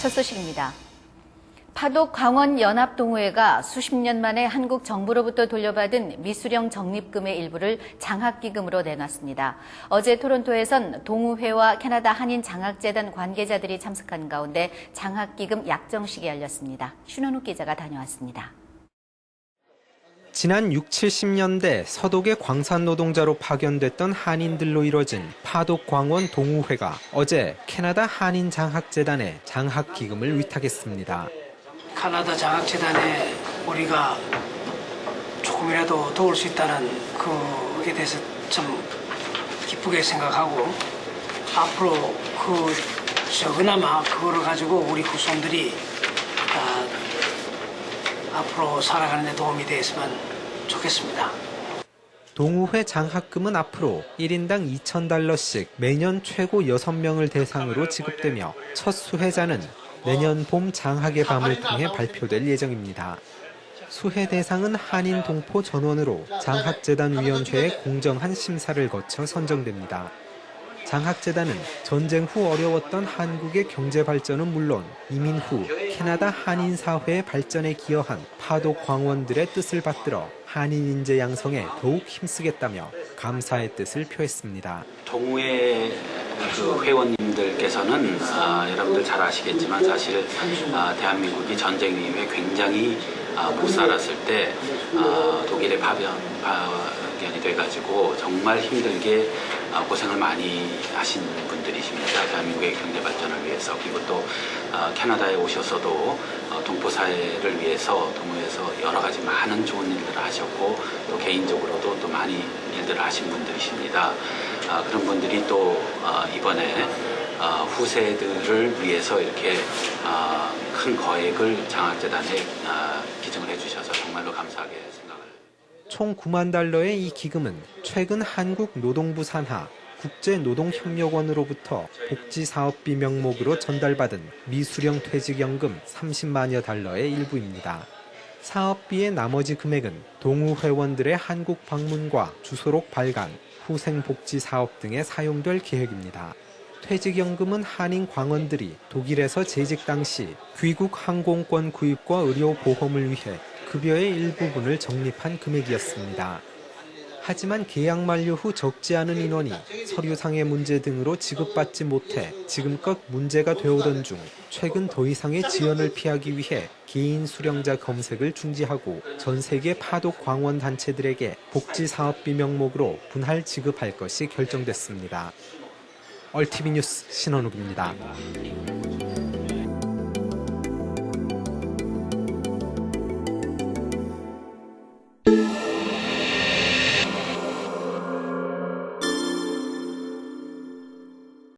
첫 소식입니다. 파독 강원 연합동호회가 수십 년 만에 한국 정부로부터 돌려받은 미수령 적립금의 일부를 장학기금으로 내놨습니다. 어제 토론토에선 동호회와 캐나다 한인 장학재단 관계자들이 참석한 가운데 장학기금 약정식이 열렸습니다. 신원욱 기자가 다녀왔습니다. 지난 6, 70년대 서독의 광산 노동자로 파견됐던 한인들로 이뤄진 파독 광원 동우회가 어제 캐나다 한인 장학재단에 장학 기금을 위탁했습니다. 카나다 장학재단에 우리가 조금이라도 도울 수 있다는 그에 대해서 좀 기쁘게 생각하고 앞으로 그 적으나마 그거를 가지고 우리 후손들이 아, 앞으로 살아가는 데 도움이 되었으면 좋겠습니다. 동우회 장학금은 앞으로 1인당 2,000달러씩 매년 최고 6명을 대상으로 지급되며 첫 수혜자는 내년 봄 장학의 밤을 통해 발표될 예정입니다. 수혜 대상은 한인 동포 전원으로 장학재단 위원회의 공정한 심사를 거쳐 선정됩니다. 장학재단은 전쟁 후 어려웠던 한국의 경제 발전은 물론 이민 후 캐나다 한인 사회의 발전에 기여한 파독 광원들의 뜻을 받들어 한인 인재 양성에 더욱 힘쓰겠다며 감사의 뜻을 표했습니다. 동호회 그 회원님들께서는 아, 여러분들 잘 아시겠지만 사실 아, 대한민국이 전쟁 이후에 굉장히 아, 못 살았을 때 아, 독일에 파견, 파견이 돼가지고 정말 힘들게 아, 고생을 많이 하신 분들이십니다. 대한민국의 경제 발전을 위해서 그리고 또 아, 캐나다에 오셔서도 어, 동포 사회를 위해서 동호회에서 여러 가지 많은 좋은 일들을 하셨고 또 개인적으로도 또 많이 일들을 하신 분들이십니다. 아, 그런 분들이 또 아, 이번에 아, 후세들을 위해서 이렇게 아, 큰 거액을 장학재단에 아, 기증을 해주셔서 정말로 감사하게 생각을 총 9만 달러의 이 기금은 최근 한국 노동부 산하 국제노동협력원으로부터 복지사업비 명목으로 전달받은 미수령 퇴직연금 30만여 달러의 일부입니다. 사업비의 나머지 금액은 동우 회원들의 한국 방문과 주소록 발간, 후생복지 사업 등에 사용될 계획입니다. 퇴직연금은 한인 광원들이 독일에서 재직 당시 귀국 항공권 구입과 의료 보험을 위해 급여의 일부분을 적립한 금액이었습니다. 하지만 계약 만료 후 적지 않은 인원이 서류상의 문제 등으로 지급받지 못해 지금껏 문제가 되어오던 중 최근 더 이상의 지연을 피하기 위해 개인 수령자 검색을 중지하고 전 세계 파독 광원 단체들에게 복지 사업비 명목으로 분할 지급할 것이 결정됐습니다. 얼티비 뉴스 신원욱입니다.